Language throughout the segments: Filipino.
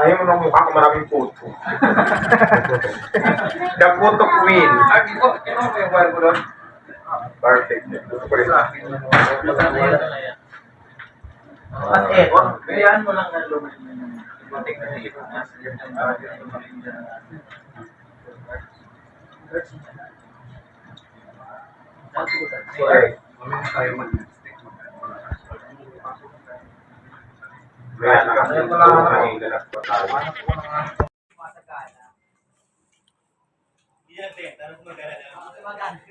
Ayaw mo ng mukha ko maraming puto. The photo queen. Ay, di ko, di ko yung wire ko doon. Perfect. Gusto ko rin. At eh, kayaan mo lang na lumayan. Okay. May anak kasi ito may ganap pa tayo.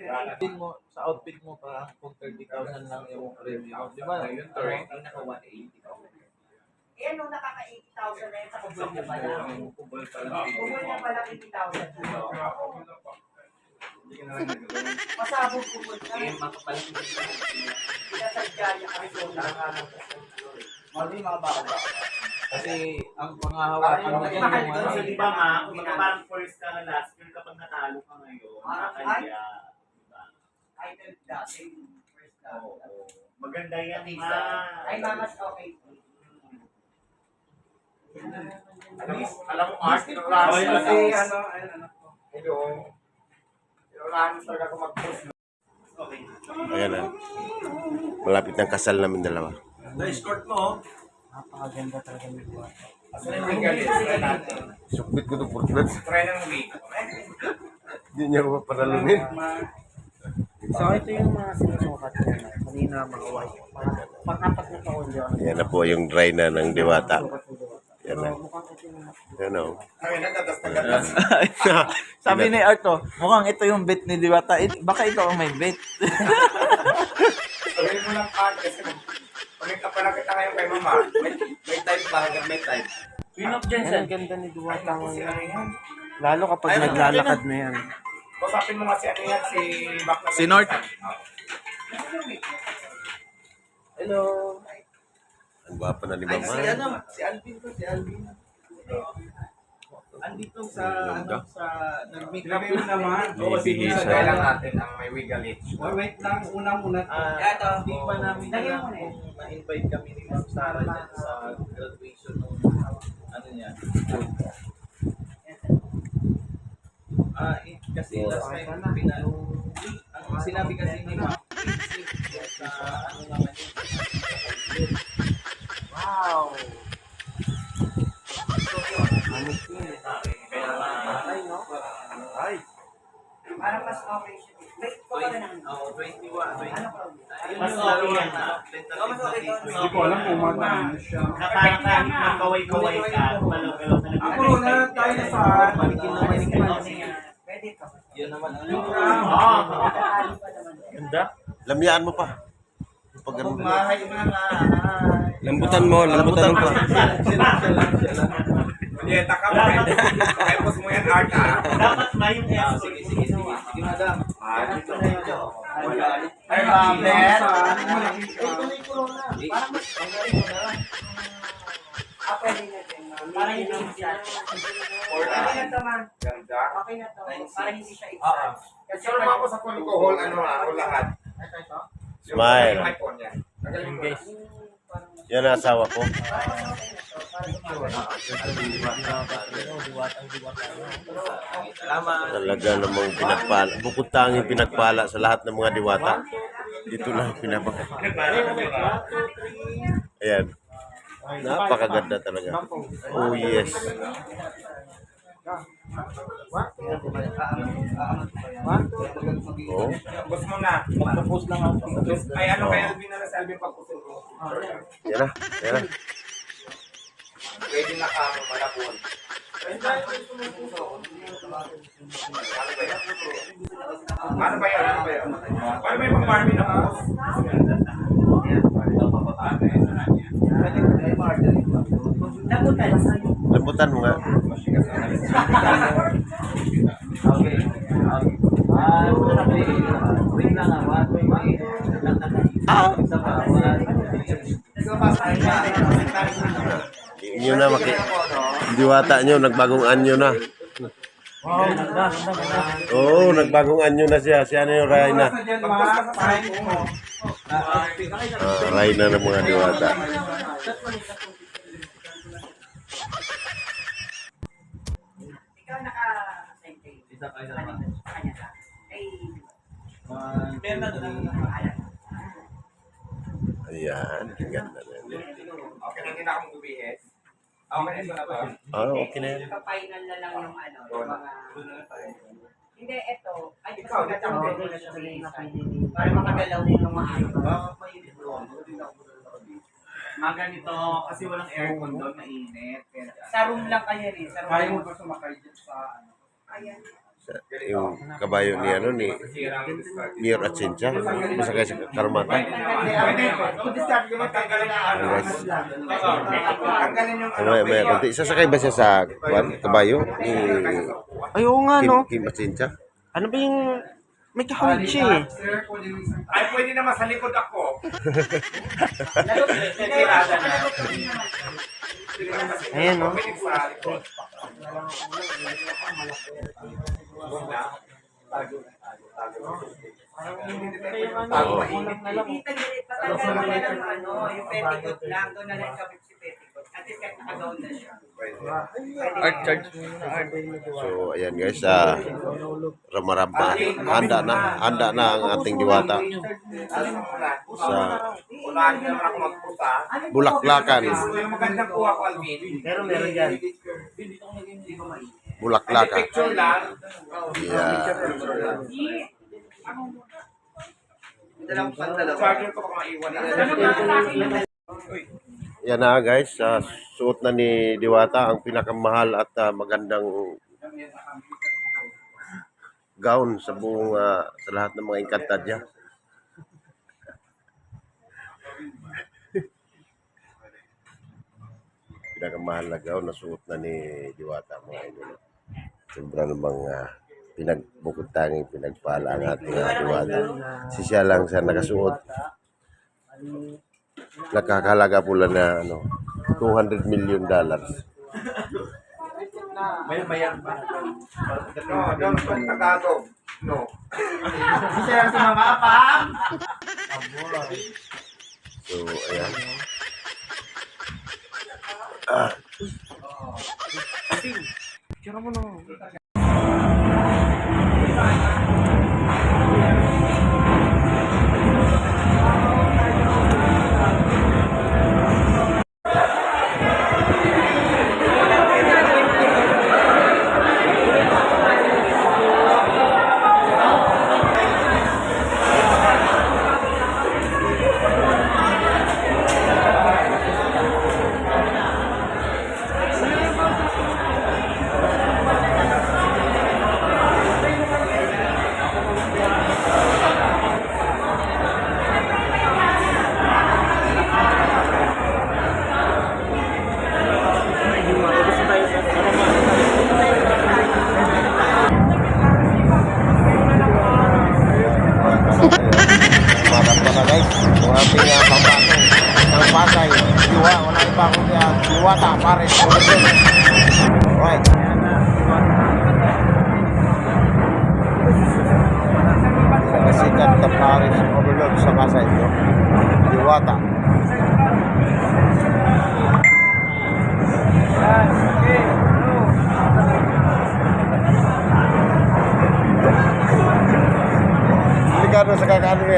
Outfit mo, sa outfit mo parang kung 30,000 lang yung premium. Di ba? Yung turn, naka 180 ka. Eh, nung nakaka-80,000 na yun sa kubol niya pala. Yung kubol pa lang. Kubol niya pala 80,000. Masabog kubol na. Eh, makapalit mo siya. Pinasadya niya Arizona. Mali mga baka Kasi ang pangahawakan mo yung ano. So, di ba nga, kumbaga parang first ka na last year kapag natalo ka ngayon, Ah, kaya, di ba? Title dati. First. Oo. Maganda yan, Ay, ma. Ay, mamas, okay. Alam mo, alam mo, Art, Oy, talaga. kasi ano, ano. Hello. Inulaan talaga ako mag-post. Okay. Ayan na. Malapit ng kasal namin dalawa. Na-escort mo, Napakaganda talaga ng buwan. Sukbit ko itong portlet. Try ng wig. Hindi niya ako paparalunin. So, ito yung mga sinusukat ko na. Kanina mga white. Pang- Pang-apat na taon yun. Ayan na po yung dry na ng diwata. Yan na. Ito mas Ayan o. Sabi ni Arto, mukhang ito yung bet ni Diwata. Baka ikaw ang may bet. Sabihin mo ng Art pag kapala kita ngayon kay mama, may, may type ba hanggang may type? Queen of Ang ganda ni Duwata Kasi ano yan? Lalo kapag naglalakad na yan. Kusapin mo nga si ano yan, si na Si North. Hello. Ang gwapa na ni Ay, mama. si ano, si Alvin to, si Alvin. Andito sa, ano, sa, nag-makeup mo naman. Oo, sige, sir. lang natin ang may wigalit. wait lang, una muna. Ah, Ito. hindi pa namin Lagyan alam eh. kung ma-invite kami ni Ma'am Sarah dyan sa graduation ng ano niya. Ah, eh, kasi last time pinalo ang sinabi kasi ni Ma'am sa ano naman yun. Wow. Ano Para mas okay siya. Wait, ko ka na ng... Oh, 21, 20. Ano pa? Ayun Mas yung okay yan, na. ah. Tentative na date. Hindi ko alam kung magkano siya. Na parang magkaway-kaway ka, malaw-galaw ka lang. Ako na, tayo na sa Manikin na manikin na. Pwede to. Yan naman. Oo. Nakakali pa naman. Ganda. Lamyaan mo pa. Pag ganun. Mahay na nga. Lambutan mo, lambutan mo pa. Dieta ka pa. Pakipos mo yan, Art, ha? Dapat may yung Ah, S. sige, sige, sige. Sige, madam. Ah, dito na yun. Ay, Robert. Tuloy ko na. Parang mas ang galing mo na lang. Ah, pwede na din. Para hindi siya. Okay na to, man. Ganda. Okay na to. Para hindi siya Ah, ah. exact. Kasi mo ako sa alcohol, ano ha, o lahat. Yung Smile. yung iPhone. Yan ang asawa ko. Talaga namang pinagpala. Bukod tanging pinagpala sa lahat ng mga diwata. Dito lang pinapaka. Ayan. Napakaganda talaga. Oh yes. Oh. Bus mo na. Magtapos lang ako. Ay, ano kay Alvin na lang sa Alvin pagpusin mo. Yan na. Yan na. Pwede na ka mo malabon. Ano ba yan? Ano ba yan? Paano may pang-farming na? Nabutan. Lambutan mo nga. Okay. Ah, wait lang ah. Wait, wait. Ah. Pa. Inyo na maki. Diwata nyo, nagbagong anyo na. Oo, oh, nagbagong anyo na siya. Siya na yung mo. Ah, Rayna ng mga diwata. Ayan, ganda na. Okay na din akong gubihes. Okay na ito na ba? Ah, okay na yan. Final na lang yung ano, yung mga... Hindi, eto. Ay, mas Ikaw, maganda din siya sa isa. Para makagalaw din ng maayos. Mga ganito, kasi walang aircon doon, mainit. Kaya, Sa room lang kayo rin. Sa room Kaya mo ba sumakay dyan sa ano? Ayan. Yung kabayo ni ano ni. Mayor at Cynthia. Masakay sa ano. Guys. Ano. May, may konti. Sasakay ba siya sa kabayo ni Ay, oo nga, no? Kim at Cynthia? Ano ba yung... May kahawig siya eh. Ay, pwede naman sa likod ako. Ayan, no? Oo. Hindi tagilid, patanggal mo na lang ano, yung petticoat lang, doon na lang kabit si petticoat. At least kahit nakagown na siya. Art charge. So, ayan guys, ah, ramaramba. Handa na. Handa na ang ating diwata Alin mo muna? sa Unahan niyo naman ako magpusa. Bulaklakan. So, yung magandang kuha ko, Alvin. Pero meron dyan. Bulaklakan. Picture lang. Yeah. Dalawang pantalawa. Charger ko baka maiwan. Yan na guys, ah, suot na ni Diwata ang pinakamahal at ah, magandang gown sa buong ah, sa lahat ng mga inkantadya. pinakamahal na gown na suot na ni Diwata mga idol. Sobra namang uh, pinagbukod tanging ang ating ah, Diwata. Si siya lang sa nakasuot. Nakakalaga pula na ano, 200 million dollars. May mayan pa. No, Tagalog. No. Isa lang sa mga apam! So, ayan. Tira mo na.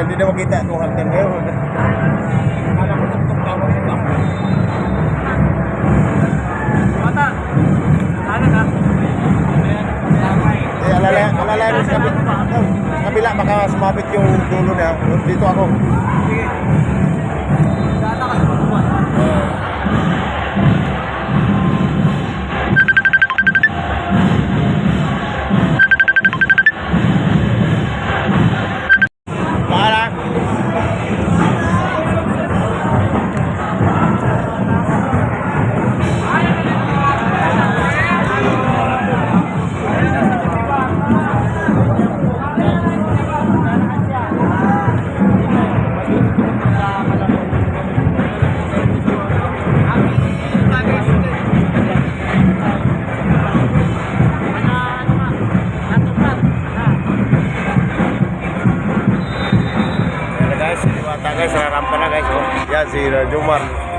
Yan, hindi na makita 200 ngayon. Mata! Ano na? Eh, alala, alala mo sa kabila. Sa baka sumabit yung dulo niya. Dito ako. Sige. Data ka sa pagbuwan. Para. Ayan guys, diwata guys,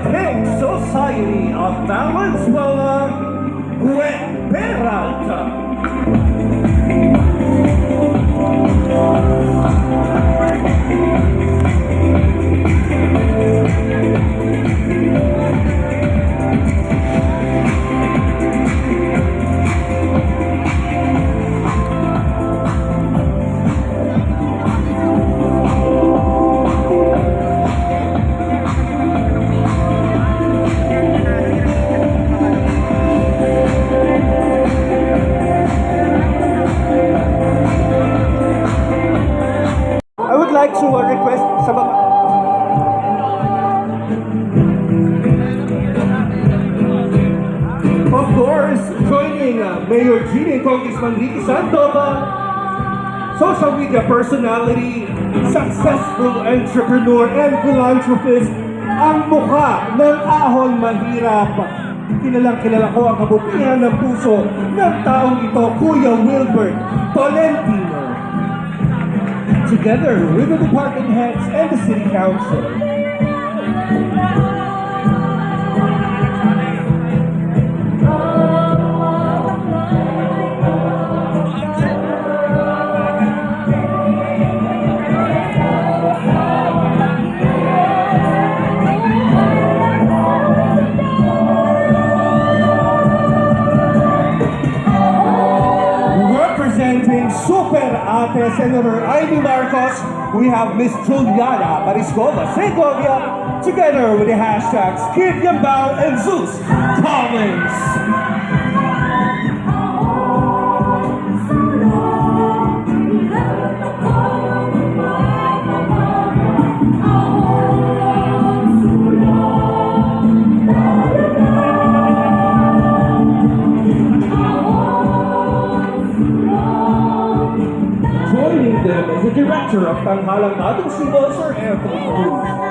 opaque society of Valenzuela Peralta. mega personality, successful entrepreneur and philanthropist, ang mukha ng ahon mahirap. Kilalang kilala ko ang kabutihan ng puso ng taong ito, Kuya Wilbert Tolentino. Together with the department heads and the city council, Jumar. Super Ate Senator Amy Marcos, we have Miss Juliana Mariscova Segovia, together with the hashtags Kid Yambao and Zeus Collins. Director of Tanghalang Madong Simbol, Sir Anthony Cruz.